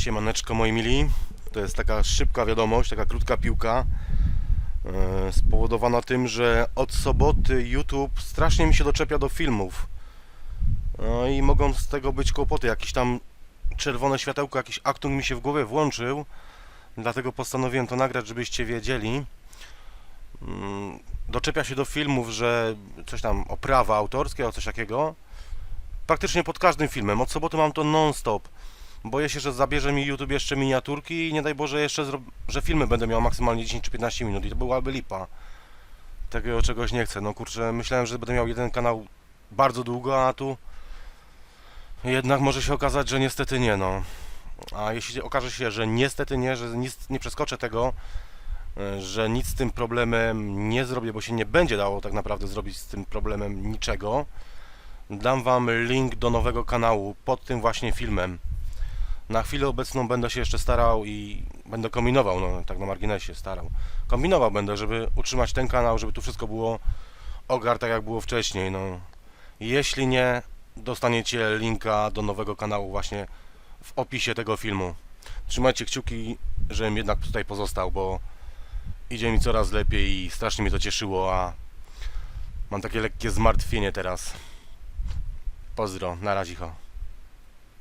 Siemaneczko moi mili. To jest taka szybka wiadomość, taka krótka piłka. e, Spowodowana tym, że od soboty YouTube strasznie mi się doczepia do filmów. No i mogą z tego być kłopoty. Jakiś tam czerwone światełko, jakiś aktung mi się w głowie włączył. Dlatego postanowiłem to nagrać, żebyście wiedzieli. Mm, Doczepia się do filmów, że coś tam o prawa autorskie, o coś takiego. Praktycznie pod każdym filmem. Od soboty mam to non-stop. Boję się, że zabierze mi YouTube jeszcze miniaturki i nie daj Boże jeszcze, że filmy będę miał maksymalnie 10 czy 15 minut i to byłaby lipa. Takiego czegoś nie chcę. No kurczę, myślałem, że będę miał jeden kanał bardzo długo, a tu jednak może się okazać, że niestety nie, no. A jeśli okaże się, że niestety nie, że nic nie przeskoczę tego, e, że nic z tym problemem nie zrobię, bo się nie będzie dało tak naprawdę zrobić z tym problemem niczego, dam Wam link do nowego kanału pod tym właśnie filmem. Na chwilę obecną będę się jeszcze starał i będę kombinował, no tak na marginesie starał. Kombinował będę, żeby utrzymać ten kanał, żeby tu wszystko było ogar tak jak było wcześniej, no. Jeśli nie, dostaniecie linka do nowego kanału właśnie w opisie tego filmu. Trzymajcie kciuki, żebym jednak tutaj pozostał, bo idzie mi coraz lepiej i strasznie mnie to cieszyło, a mam takie lekkie zmartwienie teraz. Pozdro, na razie.